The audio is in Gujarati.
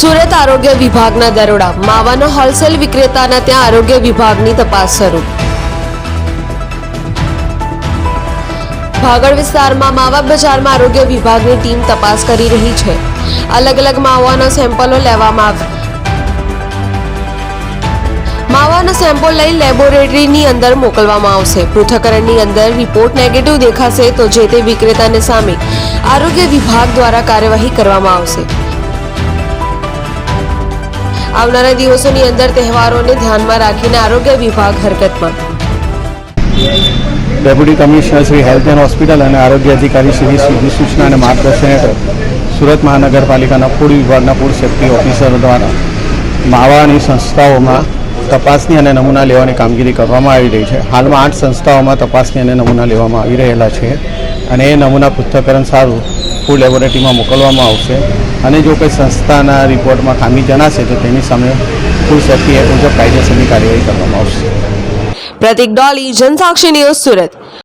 સુરત આરોગ્ય વિભાગના દરોડા. માવાના હોલસેલ વિક્રેતાના ત્યાં આરોગ્ય વિભાગની તપાસ શરૂ. ભાગળ વિસ્તારમાં માવા બજારમાં આરોગ્ય વિભાગની ટીમ તપાસ કરી રહી છે. અલગ અલગ માવાના સેમ્પલો લેવામાં આવ્યા. માવાના સેમ્પલ લઈ લેબોરેટરીની અંદર મોકલવામાં આવશે. પૃથ્થકરણની અંદર રિપોર્ટ નેગેટિવ દેખાશે તો જે તે વિક્રેતાને સામે આરોગ્ય વિભાગ દ્વારા કાર્યવાહી કરવામાં આવશે. આવનારા દિવસોની અંદર તહેવારોને ધ્યાનમાં રાખીને આરોગ્ય વિભાગ હરકતમાં. Deputy commissioner Shri health and hospital અને આરોગ્ય અધિકારી શ્રી સૂચના અને માર્ગદર્શન હેઠળ સુરત મહાનગરપાલિકાના ફૂડ વિભાગના ફૂડ સેફ્ટી ઓફિસરો દ્વારા માવાની સંસ્થાઓમાં તપાસની અને નમૂના લેવાની કામગીરી કરવામાં આવી રહી છે. હાલમાં આઠ સંસ્થાઓમાં તપાસની અને નમૂના લેવામાં આવી રહેલા છે અને એ નમૂના પૃથ્થકરણ સારું ફૂડ લેબોરેટરીમાં મોકલવામાં આવશે. અને જો કોઈ સંસ્થાના રિપોર્ટમાં ખામી જણાશે, તો તેની સામે ફૂલ સેફ્ટી એક્ટ મુજબ કાયદેસરની કાર્યવાહી કરવામાં આવશે. પ્રતિક ડોલી, જનસાક્ષી ન્યૂઝ સુરત.